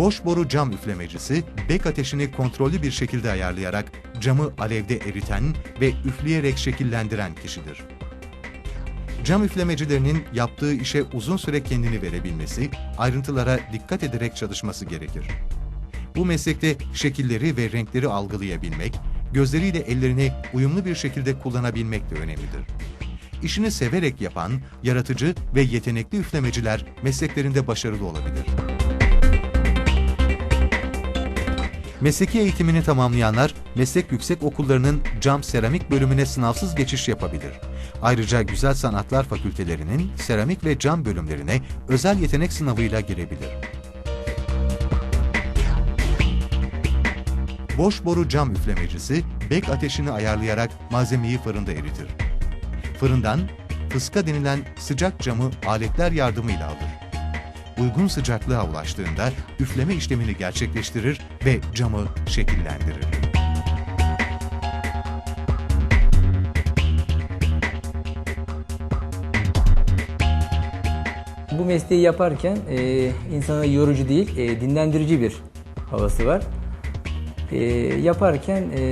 Boş boru cam üflemecisi, bek ateşini kontrollü bir şekilde ayarlayarak camı alevde eriten ve üfleyerek şekillendiren kişidir. Cam üflemecilerinin yaptığı işe uzun süre kendini verebilmesi, ayrıntılara dikkat ederek çalışması gerekir. Bu meslekte şekilleri ve renkleri algılayabilmek, gözleriyle ellerini uyumlu bir şekilde kullanabilmek de önemlidir. İşini severek yapan, yaratıcı ve yetenekli üflemeciler mesleklerinde başarılı olabilir. Mesleki eğitimini tamamlayanlar meslek yüksek okullarının cam seramik bölümüne sınavsız geçiş yapabilir. Ayrıca Güzel Sanatlar Fakültelerinin seramik ve cam bölümlerine özel yetenek sınavıyla girebilir. Boş boru cam üflemecisi bek ateşini ayarlayarak malzemeyi fırında eritir. Fırından fıska denilen sıcak camı aletler yardımıyla alır. Uygun sıcaklığa ulaştığında üfleme işlemini gerçekleştirir ve camı şekillendirir. Bu mesleği yaparken e, insana yorucu değil, e, dinlendirici bir havası var. E, yaparken e,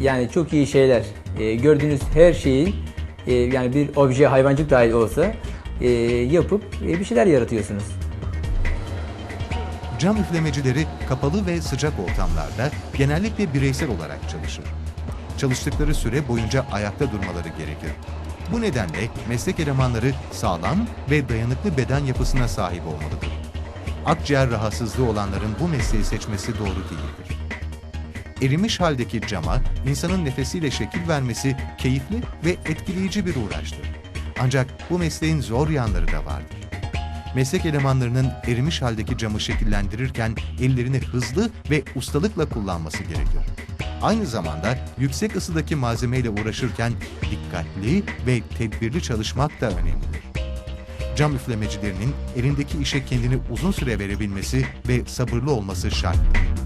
yani çok iyi şeyler, e, gördüğünüz her şeyin e, yani bir obje, hayvancık dahil olsa e, yapıp e, bir şeyler yaratıyorsunuz. Cam üflemecileri kapalı ve sıcak ortamlarda genellikle bireysel olarak çalışır. Çalıştıkları süre boyunca ayakta durmaları gerekir. Bu nedenle meslek elemanları sağlam ve dayanıklı beden yapısına sahip olmalıdır. Akciğer rahatsızlığı olanların bu mesleği seçmesi doğru değildir. Erimiş haldeki cama insanın nefesiyle şekil vermesi keyifli ve etkileyici bir uğraştır. Ancak bu mesleğin zor yanları da vardır. Meslek elemanlarının erimiş haldeki camı şekillendirirken ellerini hızlı ve ustalıkla kullanması gerekir. Aynı zamanda yüksek ısıdaki malzemeyle uğraşırken dikkatli ve tedbirli çalışmak da önemlidir. Cam üflemecilerinin elindeki işe kendini uzun süre verebilmesi ve sabırlı olması şarttır.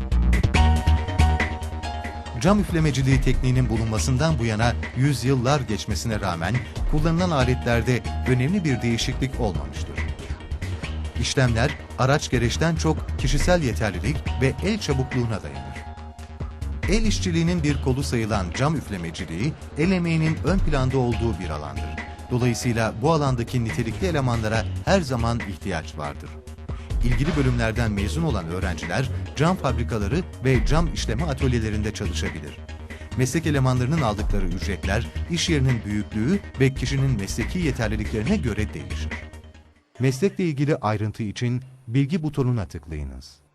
Cam üflemeciliği tekniğinin bulunmasından bu yana yüzyıllar geçmesine rağmen kullanılan aletlerde önemli bir değişiklik olmamıştır. İşlemler araç gereçten çok kişisel yeterlilik ve el çabukluğuna dayanır. El işçiliğinin bir kolu sayılan cam üflemeciliği, el emeğinin ön planda olduğu bir alandır. Dolayısıyla bu alandaki nitelikli elemanlara her zaman ihtiyaç vardır. İlgili bölümlerden mezun olan öğrenciler cam fabrikaları ve cam işleme atölyelerinde çalışabilir. Meslek elemanlarının aldıkları ücretler, iş yerinin büyüklüğü ve kişinin mesleki yeterliliklerine göre değişir. Meslekle ilgili ayrıntı için bilgi butonuna tıklayınız.